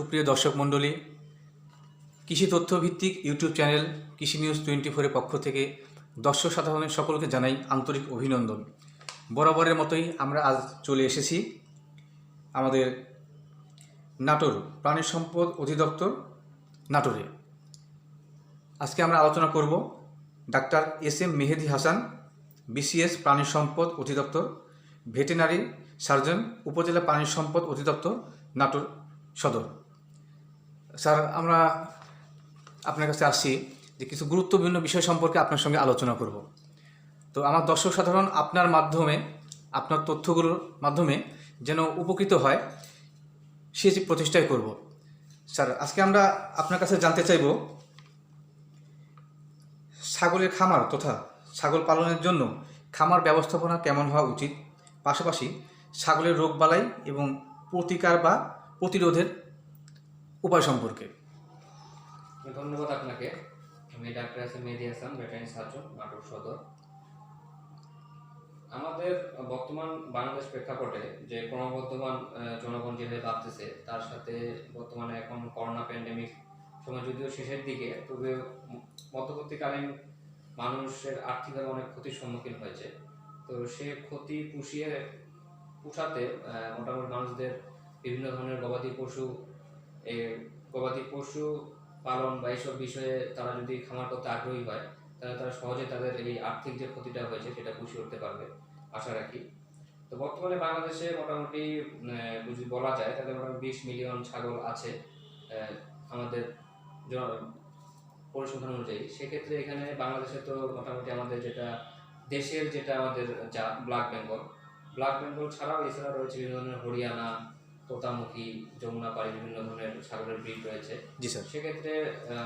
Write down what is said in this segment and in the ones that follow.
সুপ্রিয় দর্শক মণ্ডলী, কৃষি তথ্যভিত্তিক ইউটিউব চ্যানেল কৃষি নিউজ টোয়েন্টি ফোরের পক্ষ থেকে দর্শক সাধারণের সকলকে জানাই আন্তরিক অভিনন্দন। বরাবরের মতোই আমরা আজ চলে এসেছি আমাদের নাটোর প্রাণী সম্পদ অধিদপ্তর নাটোরে। আজকে আমরা আলোচনা করব doctor S M Mehedi Hasan BCS প্রাণী সম্পদ অধিদপ্তর ভেটেনারি সার্জন, উপজেলা প্রাণী সম্পদ অধিদপ্তর, নাটোর সদর। স্যার, আমরা আপনার কাছে আসছি যে কিছু গুরুত্বপূর্ণ বিষয় সম্পর্কে আপনার সঙ্গে আলোচনা করব। তো আমার দর্শক সাধারণ, আপনার মাধ্যমে, আপনার তথ্যগুলোর মাধ্যমে যেন উপকৃত হয়, সে যে প্রচেষ্টাই করব। স্যার, আজকে আমরা আপনার কাছে জানতে চাইব ছাগলের খামার তথা ছাগল পালনের জন্য খামার ব্যবস্থাপনা কেমন হওয়া উচিত? পাশাপাশি ছাগলের রোগবালাই এবং প্রতিকার বা প্রতিরোধের উপায় সম্পর্কে। ধন্যবাদ আপনাকে। আমি doctor S M Mehedi Hasan, veterinary surgeon, Natore সদর। আমাদের বর্তমান বাংলাদেশ প্রেক্ষাপটে যে ক্রমবর্ধমান জনগণ যেভাবে বাড়তেছে তার সাথে বর্তমানে এখন করোনা প্যান্ডেমিক সময় যদিও শেষের দিকে, তবে মধ্যবর্তীকালীন মানুষের আর্থিকভাবে অনেক ক্ষতির সম্মুখীন হয়েছে। তো সে ক্ষতি পুষিয়ে, পুষাতে মোটামুটি মানুষদের বিভিন্ন ধরনের গবাদি পশু গবাদি পশু পালন বা এইসব বিষয়ে তারা যদি খামার করতে আগ্রহী হয়, তাহলে তারা সহজে তাদের এই আর্থিক যে ক্ষতিটা হয়েছে সেটা পুষিয়ে উঠতে পারবে, আশা রাখি। তো বর্তমানে বাংলাদেশে মোটামুটি যদি বলা যায়, তাহলে মোটামুটি বিশ মিলিয়ন ছাগল আছে আমাদের পরিসংখ্যান অনুযায়ী। সেক্ষেত্রে এখানে বাংলাদেশে তো মোটামুটি আমাদের যেটা, দেশের যেটা আমাদের জাত, ব্ল্যাক বেঙ্গল। ব্ল্যাক বেঙ্গল ছাড়াও এছাড়া রয়েছে বিভিন্ন ধরনের হরিয়ানা তোতামুখী যমুনাপাড়ি বিভিন্ন ধরনের ছাগলের ব্রিড রয়েছে। জি স্যার। সেক্ষেত্রে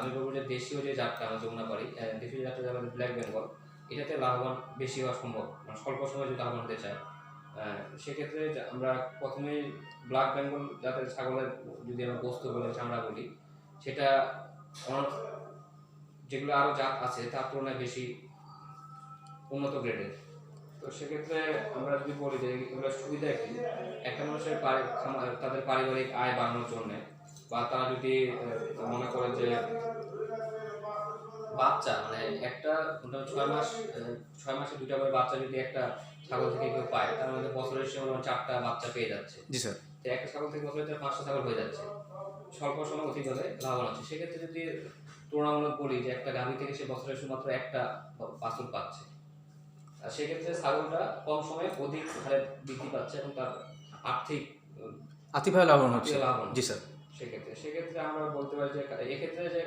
আমি বলব যে দেশীয় যে জাতটা আমার যমুনাপাড়ি আহ, দেশীয় জাতটা যে আমাদের ব্ল্যাক বেঙ্গল এটাতে লাভবান বেশি হওয়া সম্ভব। মানে স্বল্প সময়ে যদি লাভবান হতে চায়। সেক্ষেত্রে আমরা প্রথমেই ব্ল্যাক বেঙ্গল জাতের ছাগলের যদি আমরা বস্তু বলে চামড়া বলি সেটা অনেক যেগুলো আরও জাত আছে তার তুলনায় বেশি উন্নত গ্রেডের তো সেক্ষেত্রে আমরা যদি বলি যে এগুলোর সুবিধা কি? একটা মানুষের তাদের পারিবারিক আয় বাড়ানোর জন্য বা তারা যদি মনে করে যে বাচ্চা মানে একটা মোটামুটি ছয় মাস ছয় মাসে দুটা করে বাচ্চা যদি একটা ছাগল থেকে কেউ পায় তার মধ্যে বছরের সময় চারটা বাচ্চা পেয়ে যাচ্ছে। জি স্যার। তো একটা ছাগল থেকে বছরে পাঁচটা ছাগল হয়ে যাচ্ছে। স্বল্প সময় অধিক হলে লাভবান হচ্ছে। সেক্ষেত্রে যদি তুলনামূলক বলি যে একটা গাভী থেকে সে বছরে শুধুমাত্র একটা বাছুর পাচ্ছে আর সেক্ষেত্রে ছাগলটা কম সময়ে অধিক হারে বৃদ্ধি পাচ্ছে এবং তার আর্থিক আতিভাবে লাভবান হচ্ছে। লাভবান জি স্যার। সেক্ষেত্রে সেক্ষেত্রে আমরা বলতে পারি যে এক্ষেত্রে যে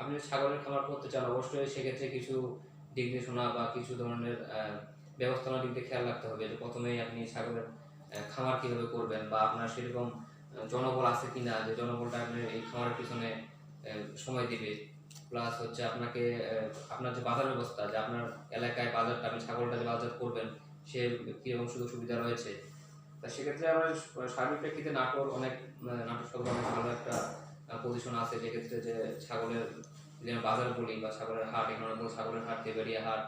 আপনি ছাগলের খামার করতে চান অবশ্যই সেক্ষেত্রে কিছু দিক নির্দেশনা বা কিছু ধরনের আহ, ব্যবস্থাপনার দিক দিয়ে খেয়াল রাখতে হবে যে প্রথমেই আপনি ছাগলের খামার কীভাবে করবেন বা আপনার সেরকম জনবল আছে কিনা যে জনবলটা আপনি এই খামারের পিছনে সময় দিবে। প্লাস হচ্ছে আপনাকে আপনার যে বাজার ব্যবস্থা যে আপনার এলাকায় বাজারটা আপনি ছাগলটা যে বাজার করবেন সে কীরকম সুযোগ সুবিধা রয়েছে? তা সেক্ষেত্রে আমরা সার্বিক প্রেক্ষিতে নাটোর অনেক নাটোর সদর অনেক ভালো একটা পজিশন আছে। যেক্ষেত্রে যে ছাগলের আমরা বাজার বলি বা ছাগলের হাট এখানে অনেকগুলো ছাগলের হাট দেবেরিয়া হাট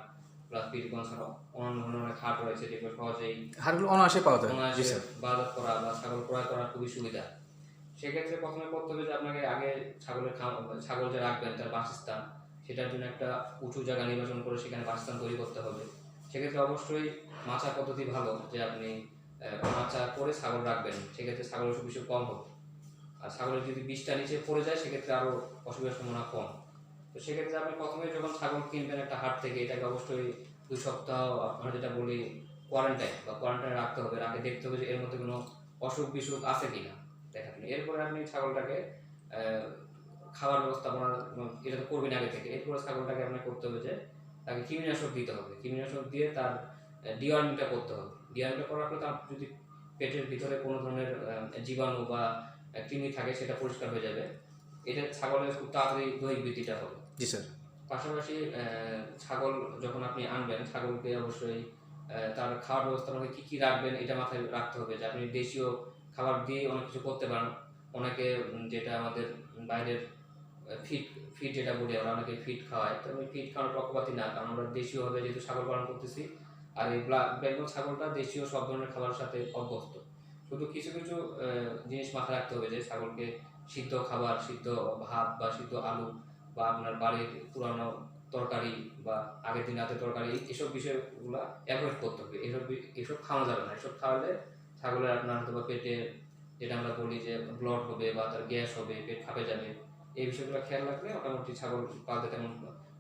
প্লাস পীরগঞ্জ অন্যান্য ধরনের অনেক হাট রয়েছে যেগুলো সহজেই হাটগুলো অনায়াসে পাওয়া যায়। অনায়াসে বাজার করা বা ছাগল ক্রয় করা খুবই সুবিধা। সেক্ষেত্রে প্রথমে করতে হবে যে আপনাকে আগে ছাগলের খাম ছাগল যে রাখবেন, তার বাসস্থান, সেটার জন্য একটা উঁচু জায়গা নির্বাচন করে সেখানে বাসস্থান তৈরি করতে হবে। সেক্ষেত্রে অবশ্যই মাছা পদ্ধতি ভালো, যে আপনি মাচা করে ছাগল রাখবেন, সেক্ষেত্রে ছাগলের অসুখ কম হবে। আর ছাগলের যদি বিষটা নিচে পড়ে যায়, সেক্ষেত্রে আরও অসুবিধার সম্ভাবনা কম। তো সেক্ষেত্রে আপনি প্রথমে যখন ছাগল কিনবেন একটা হাট থেকে, এটাকে অবশ্যই দুই সপ্তাহ, আমরা যেটা বলি কোয়ারেন্টাইন বা কোয়ারেন্টাইনে রাখতে হবে। রাখে দেখতে হবে যে এর মধ্যে কোনো অসুখ বিসুখ আছে কিনা। দেখার জন্য। এরপরে আপনি ছাগলটাকে খাবার ব্যবস্থাপনা এটা তো করবেন আগে থেকে। এরপরে ছাগলটাকে আপনার করতে হবে যে তাকে কৃমিনাশক দিতে হবে। কৃমিনাশক দিয়ে তার ডিওয়ার্মিংটা করতে হবে। ডিওয়ার্মিংটা করার পরে তার যদি পেটের ভিতরে কোনো ধরনের জীবাণু বা কৃমি থাকে সেটা পরিষ্কার হয়ে যাবে। এটা ছাগলের খুব তাড়াতাড়ি দৈহিক বৃদ্ধিটা হবে। জি স্যার। পাশাপাশি আহ, ছাগল যখন আপনি আনবেন ছাগলকে অবশ্যই তার খাওয়ার ব্যবস্থাপনা কী কী রাখবেন এটা মাথায় রাখতে হবে যে আপনি দেশীয় খাবার দিয়ে অনেক কিছু করতে পারেন। অনেকে যেটা আমাদের বাইরের ফিট ফিট যেটা বলি আমরা, অনেকে ফিট খাওয়াই তো আমি ফিট খাওয়ানোর পক্ষপাতি না, কারণ আমরা দেশীয়ভাবে যেহেতু ছাগল পালন করতেছি, আর এই বেঙ্গল ছাগলটা দেশীয় সব ধরনের খাবারের সাথে অভ্যস্ত। শুধু কিছু কিছু জিনিস মাথায় রাখতে হবে যে, ছাগলকে সিদ্ধ খাবার, সিদ্ধ ভাত বা সিদ্ধ আলু বা আপনার বাড়ির পুরানো তরকারি বা আগের দিন রাতের তরকারি, এসব বিষয়গুলো অ্যাভয়েড করতে হবে। এসব এসব খাওয়া যাবে না। এসব খাওয়ালে ছাগলের আপনার হয়তো বা পেটে যেটা আমরা বলি যে ব্লড হবে বা তার গ্যাস হবে পেট ফাঁপে যাবে এই বিষয়গুলো খেয়াল রাখলে মোটামুটি ছাগল পালতে তেমন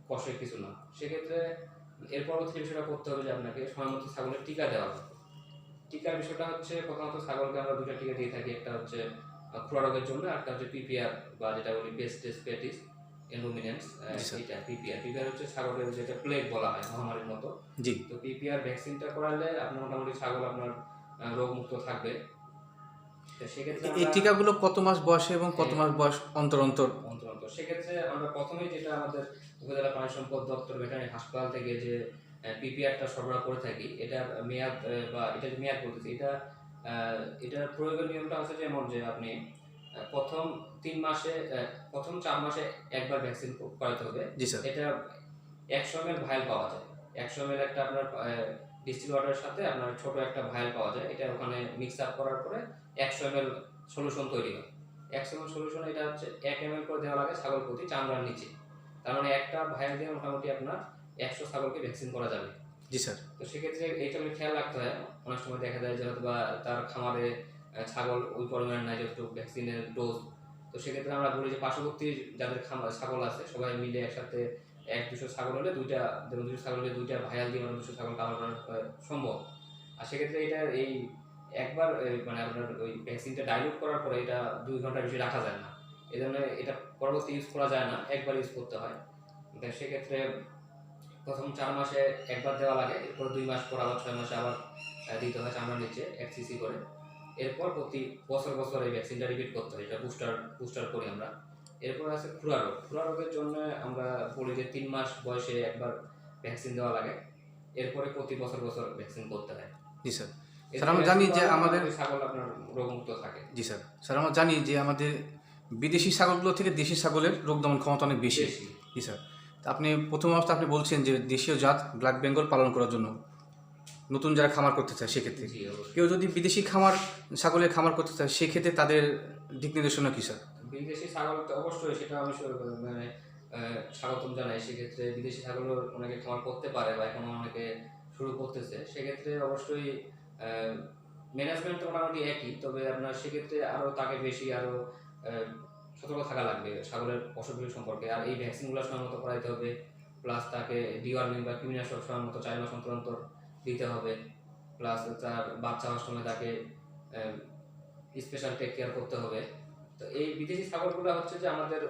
কষ্টের কিছু না। সেক্ষেত্রে এর পরবর্তী বিষয়টা করতে হবে যে আপনাকে সময় মতো ছাগলের টিকা দেওয়া হবে টিকার বিষয়টা হচ্ছে প্রথমত ছাগলকে আমরা দুটা টিকা দিয়ে থাকি একটা হচ্ছে রোগের জন্য একটা হচ্ছে পিপিআর বা যেটা বলি এন্ডোমিনেন্স জি, স্যার। এটা পিপিআর। পিপিআর হচ্ছে ছাগলের যেটা প্লেগ বলা হয় মহামারীর মতো। জি। তো পিপিআর ভ্যাকসিনটা করালে আপনার মোটামুটি ছাগল আপনার রোগমুক্ত থাকবে। এই টিকাগুলো কত মাস বয়সে এবং কত মাস বয়স অন্তর অন্তর? অন্তর অন্তর। সেক্ষেত্রে আমরা প্রথমেই যেটা আমাদের উপজেলা প্রাণী সম্পদ দপ্তর ভেটারি হাসপাতাল থেকে যে পিপিআরটা সরবরাহ করে থাকি এটার মেয়াদ বা এটা মেয়াদ বলতেছি এটা এটার প্রয়োগের নিয়মটা হচ্ছে যেমন যে আপনি প্রথম তিন মাসে প্রথম চার মাসে একবার ভ্যাকসিন করাতে হবে। এটা একশো এম এল ভাইল পাওয়া যায়। একশো এম এল একটা আপনার ডিস্টিল ওয়াটারের সাথে আপনার ছোট একটা ভাইল পাওয়া যায়। এটা ওখানে মিক্স আপ করার পরে একশো এম এল সলিউশন তৈরি হয়। একশো এম এল সলিউশন এটা হচ্ছে এক এম এল করে দেওয়া লাগে ছাগল প্রতি চামড়ার নিচে। তার মানে একটা ভাইল দিয়ে মোটামুটি আপনার একশো ছাগলকে ভ্যাকসিন করা যাবে। জি স্যার। তো সেক্ষেত্রে এইটা আমি খেয়াল রাখতে হয়। অনেক সময় দেখা যায় যে হয়তো বা তার খামারে ছাগল ওই পরিমাণ নাই যতটুকু ভ্যাকসিনের ডোজ তো সেক্ষেত্রে আমরা বলি যে পার্শ্ববর্তী যাদের খামার ছাগল আছে সবাই মিলে একসাথে এক দুশো ছাগল হলে দুইটা যেমন দুশো ছাগল হলে দুইটা ভাইয়াল দিয়ে আমরা দুশো ছাগল কাভার করা সম্ভব। আর সেক্ষেত্রে এটা এই একবার মানে আপনার ওই ভ্যাকসিনটা ডাইলুট করার পরে এটা দুই ঘণ্টা বেশি রাখা যায় না। এই জন্য এটা পরবর্তী ইউজ করা যায় না, একবার ইউজ করতে হয়। সেক্ষেত্রে প্রথম চার মাসে একবার দেওয়া লাগে, এরপর দুই মাস পর আবার ছয় মাসে আবার দিতে হয় চামড়ার নিচে এক সিসি করে। এরপর প্রতি বছর বছর এই ভ্যাকসিনটা রিপিট করতে হয়, এটা বুস্টার বুস্টার করি আমরা। এরপর আছে খুরা রোগ। খুরা রোগের জন্য আমরা বলি যে তিন মাস বয়সে একবার ভ্যাকসিন দেওয়া লাগে। এরপরে প্রতি বছর বছর ভ্যাকসিন করতে হয়। জি স্যার। স্যার, আমরা জানি যে আমাদের- ছাগল আপনার রোগমুক্ত থাকে। জি স্যার। স্যার আমরা জানি যে আমাদের বিদেশি ছাগলগুলো থেকে দেশি ছাগলের রোগ দমন ক্ষমতা অনেক বেশি। জি স্যার। তা আপনি প্রথম অবস্থা আপনি বলছেন যে দেশীয় জাত ব্ল্যাক বেঙ্গল পালন করার জন্য নতুন যারা খামার করতে চায় সেক্ষেত্রে। কেউ যদি বিদেশি খামার ছাগলের খামার করতে চায় সেক্ষেত্রে তাদের দিক নির্দেশনা কী স্যার? বিদেশি ছাগল তো অবশ্যই সেটা আমি মানে স্বাগতম জানাই। সেক্ষেত্রে বিদেশি ছাগলও অনেকে খামার করতে পারে বা এখন অনেকে শুরু করতেছে। সেক্ষেত্রে অবশ্যই ম্যানেজমেন্ট তো মোটামুটি একই। তবে আপনার সেক্ষেত্রে আরও তাকে বেশি আরও সতর্ক থাকা লাগবে ছাগলের অসুখ সম্পর্কে। আর এই ভ্যাকসিনগুলো সময় মতো করাইতে হবে। প্লাস তাকে ডিওয়ার্মিং বা কৃমিনাশক সময় মতো চার মাস অন্তর অন্তর দিতে হবে। প্লাস তার বাচ্চা হওয়ার সময় তাকে স্পেশাল টেক কেয়ার করতে হবে। তো এই বিদেশি ছাগলগুলো হচ্ছে যে আমাদের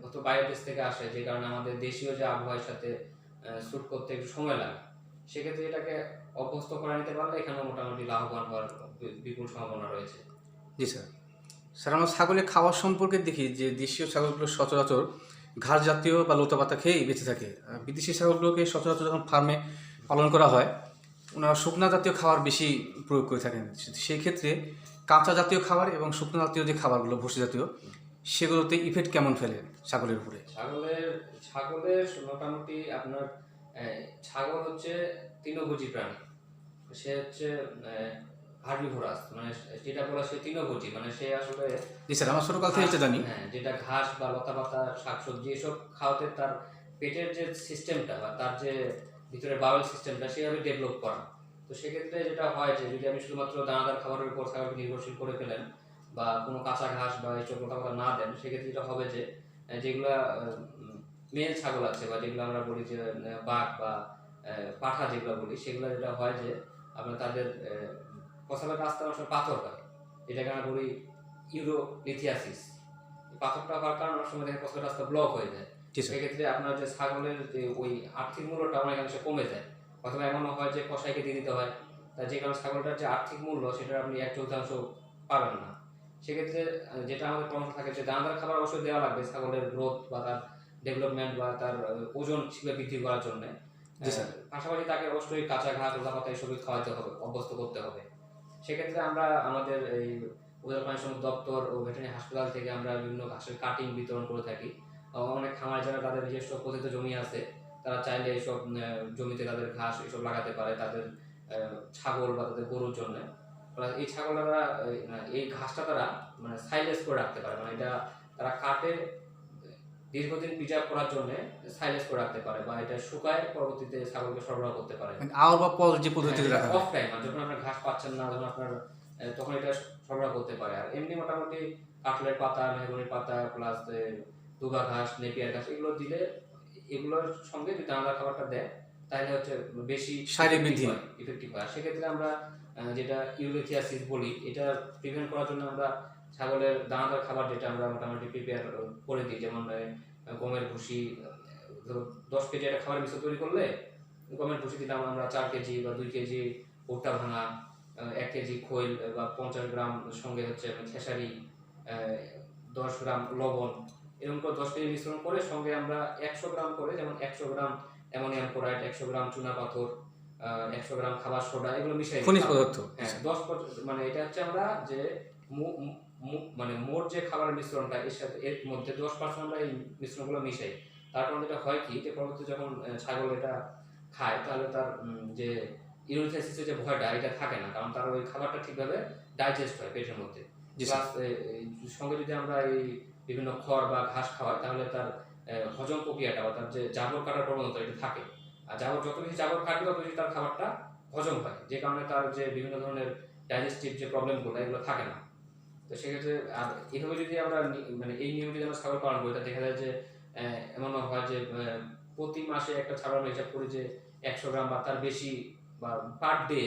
হয়তো বাইরের দেশ থেকে আসে, যে কারণে আমাদের দেশীয় যে আবহাওয়ার সাথে শ্যুট করতে একটু সময় লাগে। সেক্ষেত্রে এটাকে অভ্যস্ত করে নিতে পারলে এখানে মোটামুটি লাভবান হওয়ার বিপুল সম্ভাবনা রয়েছে। জি স্যার। স্যার, আমরা ছাগলের খাওয়ার সম্পর্কে দেখি যে দেশীয় ছাগলগুলো সচরাচর ঘাস জাতীয় বা লতা পাতা খেয়েই বেঁচে থাকে। বিদেশি ছাগলগুলোকে সচরাচর যখন ফার্মে পালন করা হয়, ওনারা শুকনা জাতীয় খাবার বেশি প্রয়োগ করে থাকেন। সেই ক্ষেত্রে কাঁচা জাতীয় খাবার এবং শুকনো জাতীয় যে খাবারগুলো ভুসি জাতীয় সেগুলোতে ইফেক্ট কেমন ফেলে ছাগলের উপরে? ছাগলের ছাগলের মোটামুটি আপনার ছাগল হচ্ছে তৃণভোজী প্রাণী। সে হচ্ছে হার্বিভোরাস মানে যেটা বলা সে তৃণভোজী মানে সে আসলে জি স্যার আমরা ছোটোকাল থেকে এটা জানি। হ্যাঁ যেটা ঘাস বা লতা পাতা শাকসবজি এসব খাওয়াতে তার পেটের যে সিস্টেমটা বা তার যে ভিতরে বাউল সিস্টেমটা সেভাবে ডেভেলপ করা। তো সেক্ষেত্রে যেটা হয় যে যদি আপনি শুধুমাত্র দানাদার খাবারের উপর ছাগলকে নির্ভরশীল করে ফেলেন বা কোনো কাঁচা ঘাস বা লতা পাতা না দেন সেক্ষেত্রে যেটা হবে যে যেগুলা মেল ছাগল আছে বা যেগুলো আমরা বলি যে বাঘ বা পাঠা যেগুলো বলি সেগুলো যেটা হয় যে আপনার তাদের রাস্তা অনেক সময় পাথর হয় যেটাকে আমরা বলি ইউরোলিথিয়াসিস পাথরটা হওয়ার কারণে অনেক সময় দেখে প্রসাবের রাস্তা ব্লক হয়ে যায়। সেক্ষেত্রে আপনার যে ছাগলের যে ওই আর্থিক মূল্যটা অনেকাংশে কমে যায়। অথবা এমনও হয় যে কষাইকে দিয়ে দিতে হয়। তা যে কারণে ছাগলটার যে আর্থিক মূল্য সেটা আপনি এক চতুর্থাংশ পাবেন না। সেক্ষেত্রে যেটা আমাদের পরামর্শ থাকে যে দানাদার খাবার অবশ্যই দেওয়া লাগবে ছাগলের গ্রোথ বা তার ডেভেলপমেন্ট বা তার ওজন বৃদ্ধি করার জন্য। পাশাপাশি তাকে অবশ্যই কাঁচা ঘাস লতা পাতা এসবই খাওয়াতে হবে অভ্যস্ত করতে হবে। সেক্ষেত্রে আমরা আমাদের এই উপজেলা প্রাণী সম্পদ দপ্তর ও ভেটেরিনারি হাসপাতাল থেকে আমরা বিভিন্ন ঘাসের কাটিং বিতরণ করে থাকি। অনেক খামার যারা তাদের নিজস্ব পতিত জমি আছে তারা চাইলে এইসব জমিতে তাদের ঘাস এসব লাগাতে পারে তাদের ছাগল বা তাদের গরুর জন্য। এই ছাগলরা এই ঘাসটা তারা মানে সাইলেস করে রাখতে পারে। মানে এটা তারা কাটে দীর্ঘদিন প্রিজার্ভ করার জন্য সাইলেস করে রাখতে পারে বা এটা শুকায় পরবর্তীতে ছাগলকে সরবরাহ করতে পারে। মানে আওয়ার বা পল যে পদ্ধতিতে রাখা অফ টাইম যখন আপনার ঘাস পাচ্ছেন না যখন আপনার তখন এটা সরবরাহ করতে পারে। আর এমনি মোটামুটি কাঁঠালের পাতা মেহগনির পাতা প্লাস দুবা ঘাস নেপিয়ার ঘাস এগুলো দিলে এগুলোর সঙ্গে যদি দানাদার খাবারটা দেয় তাহলে হচ্ছে বেশি শারীরিক বৃদ্ধি হয় ইফেক্টিভ হয়। সেক্ষেত্রে আমরা যেটা ইউরেথিয়াসিস বলি এটা প্রিভেন্ট করার জন্য আমরা ছাগলের দানাদার খাবার যেটা আমরা মোটামুটি প্রিপেয়ার করে দিই। যেমন গমের ভুসি দশ কেজি একটা খাবার মিশ্র তৈরি করলে গমের ভুসি দিলাম আমরা চার কেজি বা দুই কেজি ভুট্টা ভাঙা এক কেজি খৈল বা পঞ্চাশ গ্রাম সঙ্গে হচ্ছে খেসারি দশ গ্রাম লবণ এরকম করে দশ কেজি মিশ্রণ করে সঙ্গে আমরা একশো গ্রাম করে যেমন একশো গ্রাম অ্যামোনিয়াম ক্লোরাইড একশো গ্রাম চুনা পাথর একশো গ্রাম খাবার সোডা এগুলো মিশাই খনিজ পদার্থ। হ্যাঁ দশ মানে এটা হচ্ছে আমরা যে মানে মোট যে খাবারের মিশ্রণটা এর সাথে এর মধ্যে দশ পার্সেন্ট আমরা এই মিশ্রণগুলো মিশাই। তার কারণে যেটা হয় কি যে পরবর্তী যখন ছাগল এটা খায় তাহলে তার যে ইউরিথাইসিসের যে ভয়টা এটা থাকে না। কারণ তার ওই খাবারটা ঠিকভাবে ডাইজেস্ট হয় পেটের মধ্যে। প্লাস সঙ্গে যদি আমরা এই বিভিন্ন খড় বা ঘাস খাওয়াই তাহলে তার হজম প্রক্রিয়াটা বা তার যে জাবর কাটার প্রবণতা এটা থাকে। আর জাবর, যত বেশি জাবর কাটবে, তত বেশি তার খাবারটা হজম হয়, যে কারণে তার যে বিভিন্ন ধরনের ডাইজেস্টিভ যে প্রবলেমগুলো এগুলো থাকে না। তো সেক্ষেত্রে, আর এইভাবে যদি আমরা মানে এই নিয়ম যদি আমরা ছাগল পালন করি তা দেখা যায় যে এমনও হয় যে প্রতি মাসে একটা ছাগল হিসাব করি যে একশো গ্রাম বা তার বেশি বা পার ডে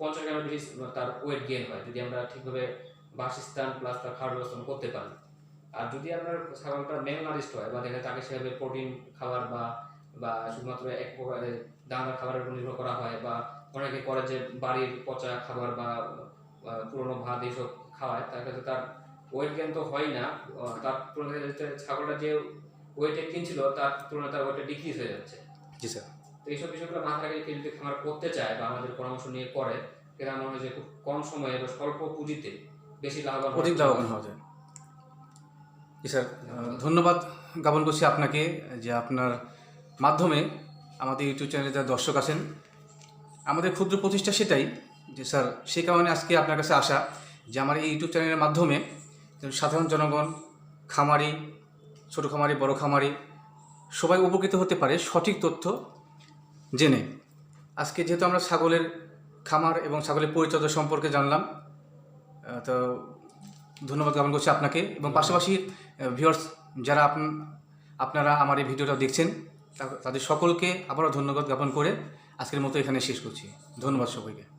পঞ্চাশ গ্রামের বেশি, তার ওয়েট গেইন হয়। যদি আমরা ঠিকভাবে বাসস্থান প্লাস তার খাওয়ার ব্যবস্থা করতে পারি। আর যদি আপনার ছাগলটা মেল নারিস্ট হয় বা দেখা তাকে সেভাবে প্রোটিন খাবার বা বা শুধুমাত্র এক প্রকারের দানাদার খাবারের উপর নির্ভর করা হয় বা অনেকে করে যে বাড়ির পচা খাবার বা পুরনো ভাত এইসব খাওয়ায় তার ক্ষেত্রে তার ওয়েট গেইন তো হয় না। তার তুলনায় ছাগলটা যে ওয়েটে কিনছিল তার তুলনায় তার ওয়েটে ডিক্রিজ হয়ে যাচ্ছে। জি স্যার। তো এইসব বিষয়গুলো মাথায় রেখে যদি খামার করতে চায় বা আমাদের পরামর্শ নিয়ে করে সেটা আমার মনে হয় যে খুব কম সময়ে বা স্বল্প পুঁজিতে বেশি লাভবান অধিক লাভবান হওয়া যায়। জি স্যার ধন্যবাদ জ্ঞাপন করছি আপনাকে যে আপনার মাধ্যমে আমাদের ইউটিউব চ্যানেলে যারা দর্শক আছেন, আমাদের ক্ষুদ্র প্রতিষ্ঠা সেটাই যে স্যার সেই কারণে আজকে আপনার কাছে আসা যে আমার এই ইউটিউব চ্যানেলের মাধ্যমে সাধারণ জনগণ, খামারি, ছোটো খামারি, বড় খামারি, সবাই উপকৃত হতে পারে সঠিক তথ্য জেনে। আজকে যেহেতু আমরা ছাগলের খামার এবং ছাগলের পরিচর্যা সম্পর্কে জানলাম তো ধন্যবাদ জ্ঞাপন করছি আপনাকে এবং পাশাপাশি ভিউয়ার্স যারা আপন- আপনারা আমার এই ভিডিওটা দেখছেন তাদের সকলকে আবারও ধন্যবাদ জ্ঞাপন করে আজকের মতো এখানে শেষ করছি। ধন্যবাদ সবাইকে।